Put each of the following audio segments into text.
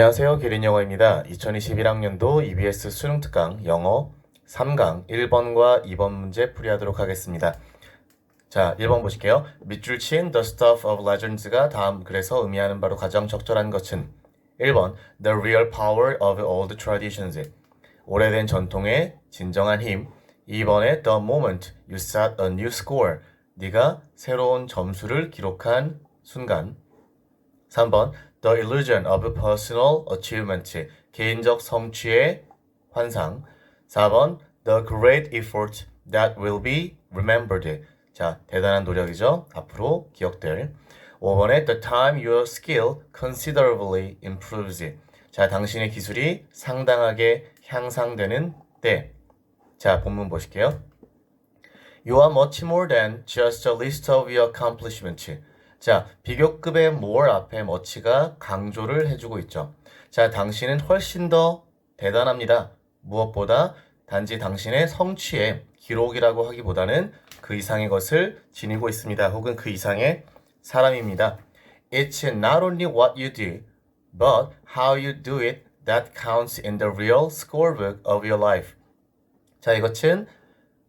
안녕하세요. 기린영어입니다. 2021학년도 EBS 수능 특강 영어 3강 1번과 2번 문제 풀이하도록 하겠습니다. 자, 1번 보실게요. 밑줄 친 The Stuff of Legends가 다음 글에서 의미하는 바로 가장 적절한 것은 1번 The real power of old traditions 오래된 전통의 진정한 힘 2번에 The moment you set a new score 네가 새로운 점수를 기록한 순간 3번 The illusion of personal achievement 개인적 성취의 환상 4번 The great effort that will be remembered 자 대단한 노력이죠 앞으로 기억될 5번에 The time your skill considerably improves 자 당신의 기술이 상당하게 향상되는 때 자 본문 보실게요 You are much more than just a list of your accomplishments. 자, 비교급의 more 앞에 much가 강조를 해주고 있죠. 자, 당신은 훨씬 더 대단합니다. 무엇보다 단지 당신의 성취의 기록이라고 하기보다는 그 이상의 것을 지니고 있습니다. 혹은 그 이상의 사람입니다. It's not only what you do, but how you do it that counts in the real scorebook of your life. 자, 이것은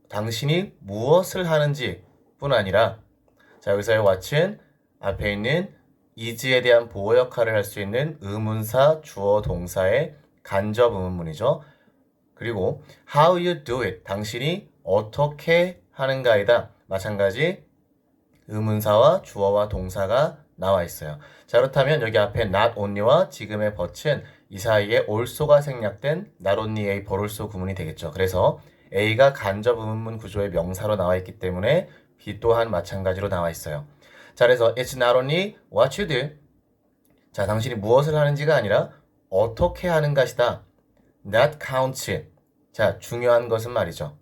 당신이 무엇을 하는지 뿐 아니라 자 여기서의 what은 앞에 있는 is에 대한 보호 역할을 할 수 있는 의문사 주어 동사의 간접 의문문이죠. 그리고 how you do it 당신이 어떻게 하는가이다. 마찬가지 의문사와 주어와 동사가 나와 있어요. 자 그렇다면 여기 앞에 not only와 지금의 but은 이 사이에 also가 생략된 not only a but also 구문이 되겠죠. 그래서 A가 간접 의문문 구조의 명사로 나와 있기 때문에 B 또한 마찬가지로 나와 있어요. 자, 그래서 it's not only what you do. 자, 당신이 무엇을 하는지가 아니라 어떻게 하는 것이다. That counts. 자, 중요한 것은 말이죠.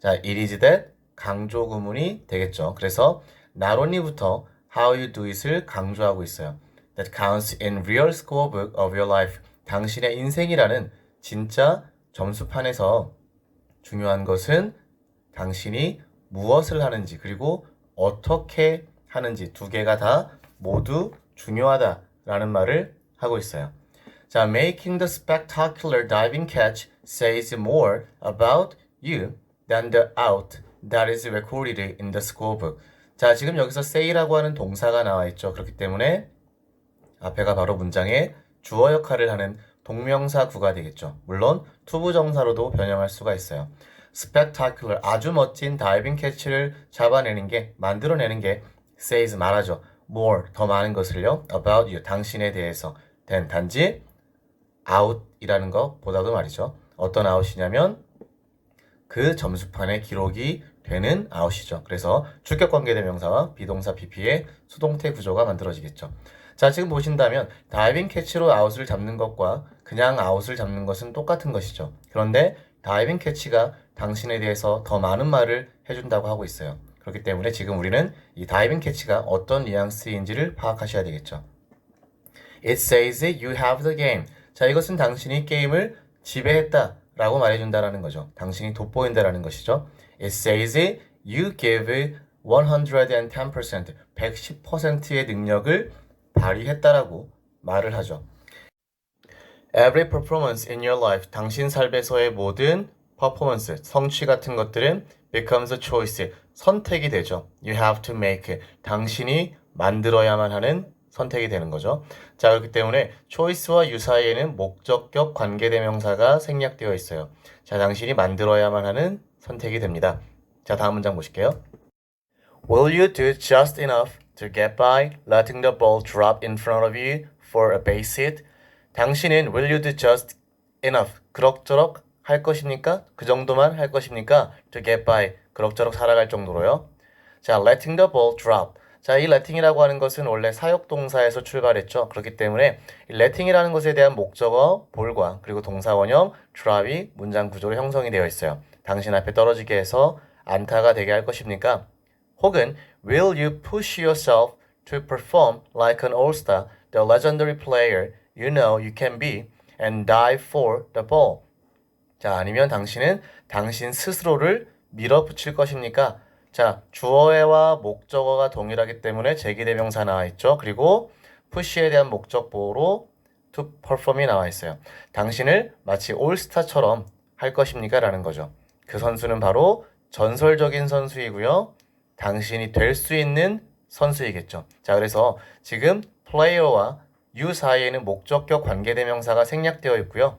자, it is that 강조 구문이 되겠죠. 그래서 not only부터 how you do it을 강조하고 있어요. That counts in real scorebook of your life. 당신의 인생이라는 진짜 점수판에서 중요한 것은 당신이 무엇을 하는지 그리고 어떻게 하는지 두 개가 다 모두 중요하다라는 말을 하고 있어요. 자, making the spectacular diving catch says more about you than the out that is recorded in the scorebook. 자, 지금 여기서 say라고 하는 동사가 나와 있죠. 그렇기 때문에 앞에가 바로 문장의 주어 역할을 하는 동명사 구가 되겠죠. 물론 투부정사로도 변형할 수가 있어요. spectacular 아주 멋진 다이빙 캐치를 잡아내는 게 만들어내는 게 says 말하죠. more 더 많은 것을요. about you 당신에 대해서 된 단지 out이라는 것보다도 말이죠. 어떤 out이냐면 그 점수판에 기록이 되는 out이죠. 그래서 주격 관계 대명사와 비동사 pp의 수동태 구조가 만들어지겠죠. 자, 지금 보신다면 다이빙 캐치로 아웃을 잡는 것과 그냥 아웃을 잡는 것은 똑같은 것이죠. 그런데 다이빙 캐치가 당신에 대해서 더 많은 말을 해준다고 하고 있어요. 그렇기 때문에 지금 우리는 이 다이빙 캐치가 어떤 뉘앙스인지를 파악하셔야 되겠죠. It says you have the game. 자, 이것은 당신이 게임을 지배했다 라고 말해준다라는 거죠. 당신이 돋보인다라는 것이죠. It says you give 110%, 110%의 능력을 발휘했다라고 말을 하죠. Every performance in your life, 당신 삶에서의 모든 퍼포먼스, 성취 같은 것들은 becomes a choice, 선택이 되죠. You have to make, 당신이 만들어야만 하는 선택이 되는 거죠. 자, 그렇기 때문에 choice와 you 사이에는 목적격 관계대명사가 생략되어 있어요. 자, 당신이 만들어야만 하는 선택이 됩니다. 자, 다음 문장 보실게요. Will you do just enough to get by letting the ball drop in front of you for a base hit? 당신은 will you do just enough 그럭저럭 할 것입니까? 그 정도만 할 것입니까? to get by 그럭저럭 살아갈 정도로요. 자, letting the ball drop. 자, 이 letting이라고 하는 것은 원래 사역 동사에서 출발했죠. 그렇기 때문에 이 letting이라는 것에 대한 목적어 볼과 그리고 동사 원형 drop이 문장 구조로 형성이 되어 있어요. 당신 앞에 떨어지게 해서 안타가 되게 할 것입니까? 혹은 will you push yourself to perform like an all-star, the legendary player you know you can be, and dive for the ball? 자, 아니면 당신은 당신 스스로를 밀어붙일 것입니까? 자, 주어와 목적어가 동일하기 때문에 제기대명사 나와 있죠. 그리고 push에 대한 목적 보호로 to perform이 나와 있어요. 당신을 마치 올스타처럼 할 것입니까? 라는 거죠. 그 선수는 바로 전설적인 선수이고요. 당신이 될 수 있는 선수이겠죠. 자, 그래서 지금 플레이어와 you 사이에는 목적격 관계대명사가 생략되어 있고요.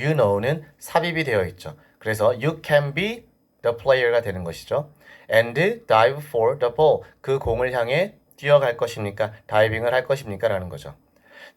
You know는 삽입이 되어 있죠. 그래서 you can be the player가 되는 것이죠. and dive for the ball. 그 공을 향해 뛰어갈 것입니까? 다이빙을 할 것입니까? 라는 거죠.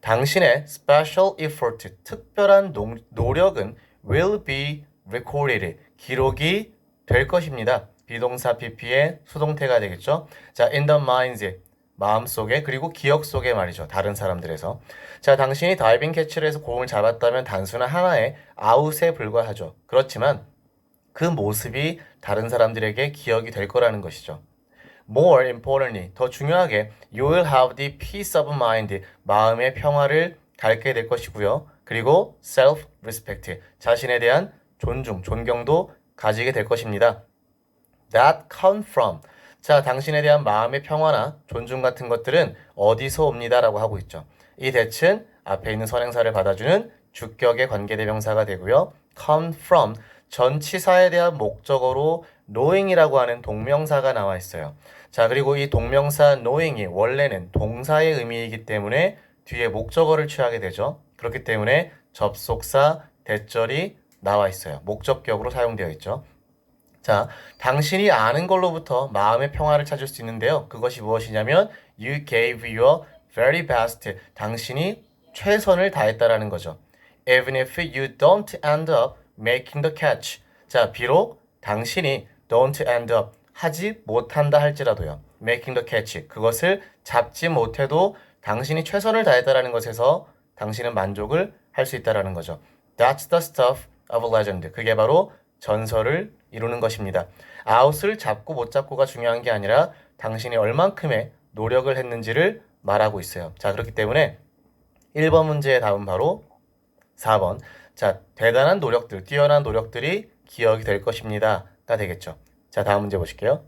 당신의 special effort, 특별한 노, 노력은 will be recorded. 기록이 될 것입니다. 비동사 pp의 수동태가 되겠죠. 자, in the minds. 마음속에 그리고 기억 속에 말이죠. 다른 사람들에서. 자, 당신이 다이빙 캐치를 해서 공을 잡았다면 단순한 하나의 아웃에 불과하죠. 그렇지만 그 모습이 다른 사람들에게 기억이 될 거라는 것이죠. More importantly, 더 중요하게 you will have the peace of mind, 마음의 평화를 갖게 될 것이고요. 그리고 self-respect, 자신에 대한 존중, 존경도 가지게 될 것입니다. That come from, 자, 당신에 대한 마음의 평화나 존중 같은 것들은 어디서 옵니다라고 하고 있죠. 이 대칭 앞에 있는 선행사를 받아주는 주격의 관계대명사가 되고요. come from, 전치사에 대한 목적어로 knowing이라고 하는 동명사가 나와 있어요. 자, 그리고 이 동명사 knowing이 원래는 동사의 의미이기 때문에 뒤에 목적어를 취하게 되죠. 그렇기 때문에 접속사, 대절이 나와 있어요. 목적격으로 사용되어 있죠. 자, 당신이 아는 걸로부터 마음의 평화를 찾을 수 있는데요. 그것이 무엇이냐면 you gave your very best. 당신이 최선을 다했다라는 거죠. Even if you don't end up making the catch. 자, 비록 당신이 don't end up 하지 못한다 할지라도요. making the catch. 그것을 잡지 못해도 당신이 최선을 다했다라는 것에서 당신은 만족을 할 수 있다라는 거죠. That's the stuff of a legend. 그게 바로 전설을 이루는 것입니다. 아웃을 잡고 못 잡고가 중요한 게 아니라 당신이 얼만큼의 노력을 했는지를 말하고 있어요. 자, 그렇기 때문에 1번 문제의 답은 바로 4번. 자, 대단한 노력들, 뛰어난 노력들이 기억이 될 것입니다.가 되겠죠. 자, 다음 문제 보실게요.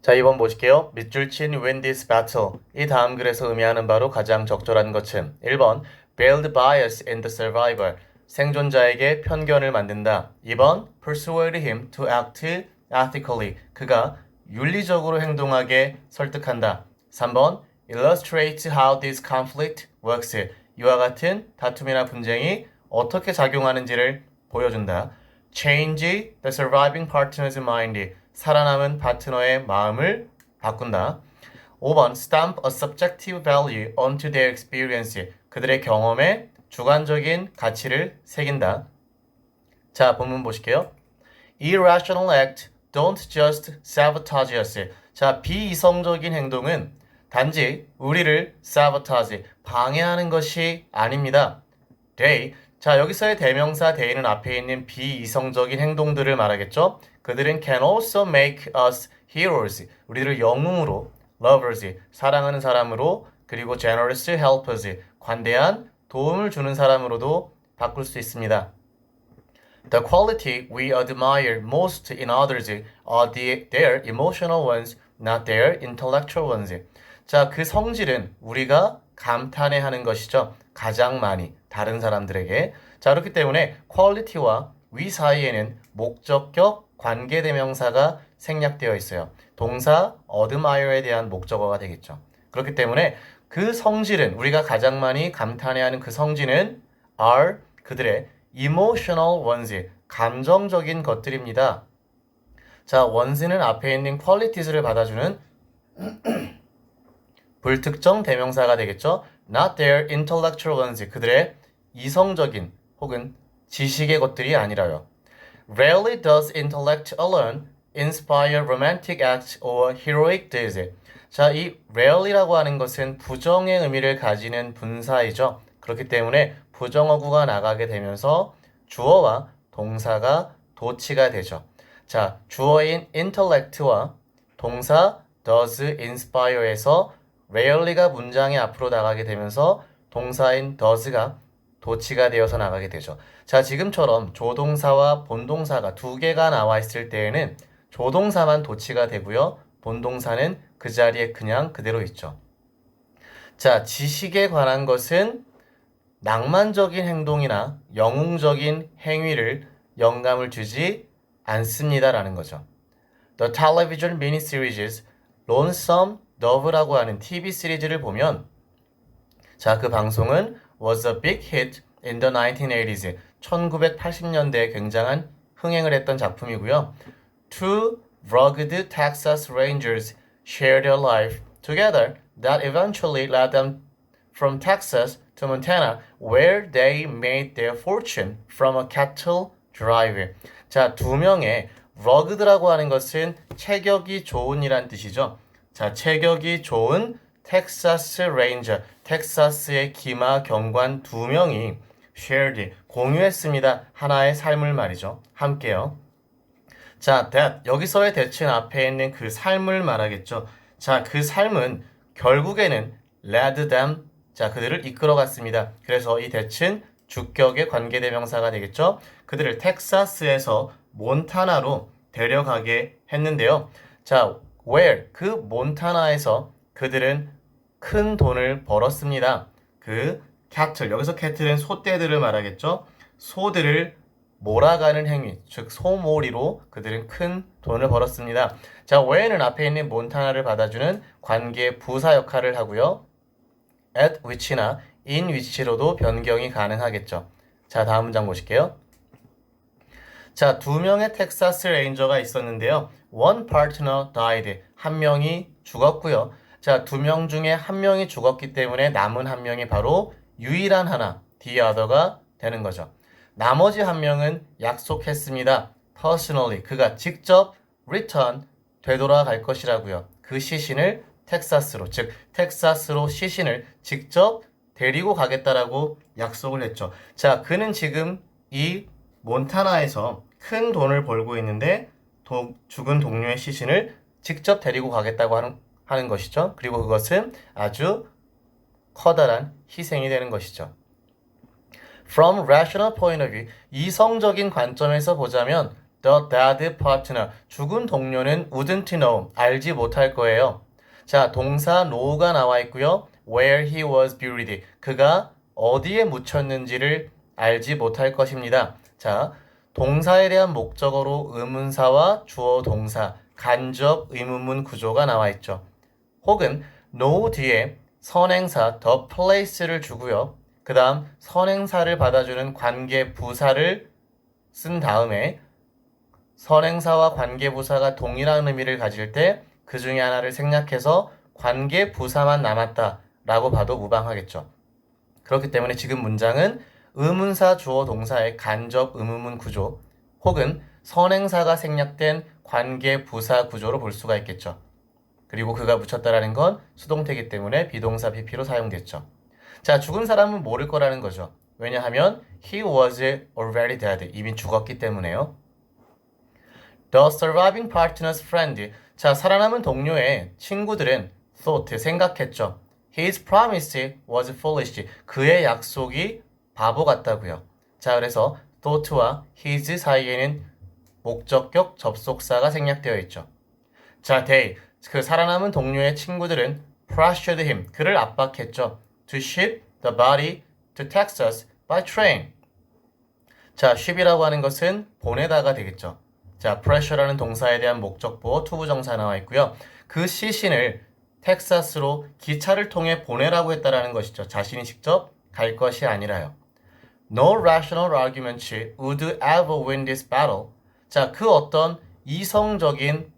자, 2번 보실게요. 밑줄 친 win this battle. 이 다음 글에서 의미하는 바로 가장 적절한 것은 1번 build bias in the survivor. 생존자에게 편견을 만든다. 2번 persuade him to act ethically. 그가 윤리적으로 행동하게 설득한다. 3번 illustrate how this conflict works. 이와 같은 다툼이나 분쟁이 어떻게 작용하는지를 보여준다. change the surviving partner's mind. 살아남은 파트너의 마음을 바꾼다. 5번 stamp a subjective value onto their experience. 그들의 경험에 주관적인 가치를 새긴다. 자, 본문 보실게요. Irrational act don't just sabotage us. 자, 비이성적인 행동은 단지 우리를 sabotage, 방해하는 것이 아닙니다. They, 자, 여기서의 대명사 they는 앞에 있는 비이성적인 행동들을 말하겠죠? 그들은 can also make us heroes. 우리를 영웅으로, lovers, 사랑하는 사람으로, 그리고 generous helpers, 관대한 도움을 주는 사람으로도 바꿀 수 있습니다. The quality we admire most in others are the, their emotional ones, not their intellectual ones. 자, 그 성질은 우리가 감탄해 하는 것이죠. 가장 많이 다른 사람들에게. 자, 그렇기 때문에 quality와 we 사이에는 목적격 관계대명사가 생략되어 있어요. 동사 admire에 대한 목적어가 되겠죠. 그렇기 때문에 그 성질은 우리가 가장 많이 감탄해하는 그 성질은 are 그들의 emotional ones 감정적인 것들입니다. 자, ones는 앞에 있는 qualities를 받아주는 불특정 대명사가 되겠죠. Not their intellectual ones 그들의 이성적인 혹은 지식의 것들이 아니라요. Rarely does intellect alone inspire romantic acts or heroic deeds. 자, 이 rarely라고 하는 것은 부정의 의미를 가지는 분사이죠. 그렇기 때문에 부정어구가 나가게 되면서 주어와 동사가 도치가 되죠. 자, 주어인 intellect와 동사 does inspire에서 rarely가 문장의 앞으로 나가게 되면서 동사인 does가 도치가 되어서 나가게 되죠. 자, 지금처럼 조동사와 본동사가 두 개가 나와 있을 때에는 조동사만 도치가 되고요. 본동사는 그 자리에 그냥 그대로 있죠. 자, 지식에 관한 것은 낭만적인 행동이나 영웅적인 행위를 영감을 주지 않습니다라는 거죠. The television miniseries Lonesome Dove라고 하는 TV 시리즈를 보면 자, 그 방송은 was a big hit in the 1980s. 1980년대에 굉장한 흥행을 했던 작품이고요. Two rugged Texas Rangers share their life together that eventually led them from Texas to Montana where they made their fortune from a cattle drive. 자, 두 명의 rugged라고 하는 것은 체격이 좋은이란 뜻이죠. 자, 체격이 좋은 텍사스 레인저, 텍사스의 기마 경관 두 명이 shared, 공유했습니다. 하나의 삶을 말이죠. 함께요. 자, that, 여기서의 대칭 앞에 있는 그 삶을 말하겠죠. 자, 그 삶은 결국에는 led them, 자, 그들을 이끌어 갔습니다. 그래서 이 대칭 주격의 관계대명사가 되겠죠. 그들을 텍사스에서 몬타나로 데려가게 했는데요. 자, where, 그 몬타나에서 그들은 큰 돈을 벌었습니다. 그 cattle, 여기서 cattle은 소떼들을 말하겠죠. 소들을 몰아가는 행위, 즉 소몰이로 그들은 큰 돈을 벌었습니다. 자, where는 앞에 있는 몬타나를 받아주는 관계 부사 역할을 하고요. at which나 in which로도 변경이 가능하겠죠. 자, 다음 문장 보실게요. 자, 두 명의 텍사스 레인저가 있었는데요. One partner died. 한 명이 죽었고요. 자, 두 명 중에 한 명이 죽었기 때문에 남은 한 명이 바로 유일한 하나, the other가 되는 거죠. 나머지 한 명은 약속했습니다. personally, 그가 직접 return, 되돌아갈 것이라고요. 그 시신을 텍사스로, 즉 텍사스로 시신을 직접 데리고 가겠다라고 약속을 했죠. 자, 그는 지금 이 몬타나에서 큰 돈을 벌고 있는데 도, 죽은 동료의 시신을 직접 데리고 가겠다고 하는, 하는 것이죠. 그리고 그것은 아주 커다란 희생이 되는 것이죠. From rational point of view, 이성적인 관점에서 보자면 the dead partner, 죽은 동료는 wouldn't know, 알지 못할 거예요. 자, 동사 know가 나와 있고요. where he was buried, 그가 어디에 묻혔는지를 알지 못할 것입니다. 자, 동사에 대한 목적어로 의문사와 주어 동사, 간접 의문문 구조가 나와 있죠. 혹은 know 뒤에 선행사 the place를 주고요. 그 다음 선행사를 받아주는 관계 부사를 쓴 다음에 선행사와 관계 부사가 동일한 의미를 가질 때 그 중에 하나를 생략해서 관계 부사만 남았다 라고 봐도 무방하겠죠. 그렇기 때문에 지금 문장은 의문사 주어 동사의 간접 의문문 구조 혹은 선행사가 생략된 관계 부사 구조로 볼 수가 있겠죠. 그리고 그가 붙였다라는 건 수동태이기 때문에 비동사 pp로 사용됐죠. 자, 죽은 사람은 모를 거라는 거죠. 왜냐하면 he was already dead. 이미 죽었기 때문에요. The surviving partner's friend. 자, 살아남은 동료의 친구들은 thought, 생각했죠. His promise was foolish. 그의 약속이 바보 같다고요. 자, 그래서 thought와 his 사이에는 목적격 접속사가 생략되어 있죠. 자, they. 그 살아남은 동료의 친구들은 pressured him. 그를 압박했죠. To ship the body to Texas by train. 자, ship이라고 하는 것은 보내다가 되겠죠. 자, pressure라는 동사에 대한 목적보어 투부정사 나와 있고요. 그 시신을 텍사스로 기차를 통해 보내라고 했다라는 것이죠. 자신이 직접 갈 것이 아니라요. No rational argument would ever win this battle. 자, 그 어떤 이성적인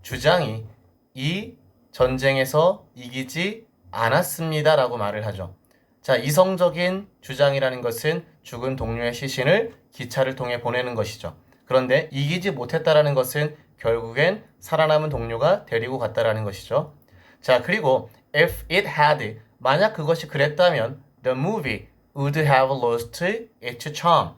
주장이 이 전쟁에서 이기지 않았습니다라고 말을 하죠. 자, 이성적인 주장이라는 것은 죽은 동료의 시신을 기차를 통해 보내는 것이죠. 그런데 이기지 못했다라는 것은 결국엔 살아남은 동료가 데리고 갔다라는 것이죠. 자, 그리고 if it had 만약 그것이 그랬다면 the movie would have lost its charm.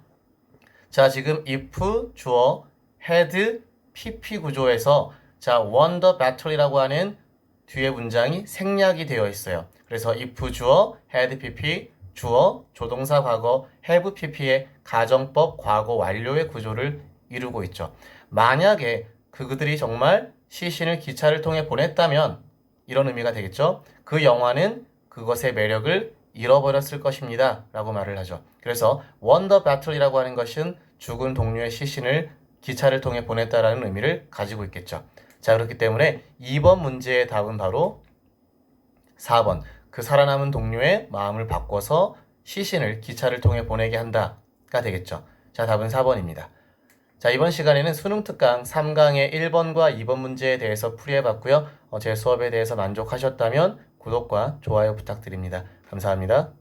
자, 지금 if 주어 had pp 구조에서 자, won the battle이라고 하는 뒤에 문장이 생략이 되어 있어요. 그래서 if 주어 had pp 주어 조동사 과거 have pp의 가정법 과거 완료의 구조를 이루고 있죠. 만약에 그들이 정말 시신을 기차를 통해 보냈다면 이런 의미가 되겠죠. 그 영화는 그것의 매력을 잃어버렸을 것입니다. 라고 말을 하죠. 그래서 the battle이라고 하는 것은 죽은 동료의 시신을 기차를 통해 보냈다라는 의미를 가지고 있겠죠. 자, 그렇기 때문에 2번 문제의 답은 바로 4번. 그 살아남은 동료의 마음을 바꿔서 시신을 기차를 통해 보내게 한다가 되겠죠. 자, 답은 4번입니다. 자, 이번 시간에는 수능 특강 3강의 1번과 2번 문제에 대해서 풀이해 봤고요. 어, 제 수업에 대해서 만족하셨다면 구독과 좋아요 부탁드립니다. 감사합니다.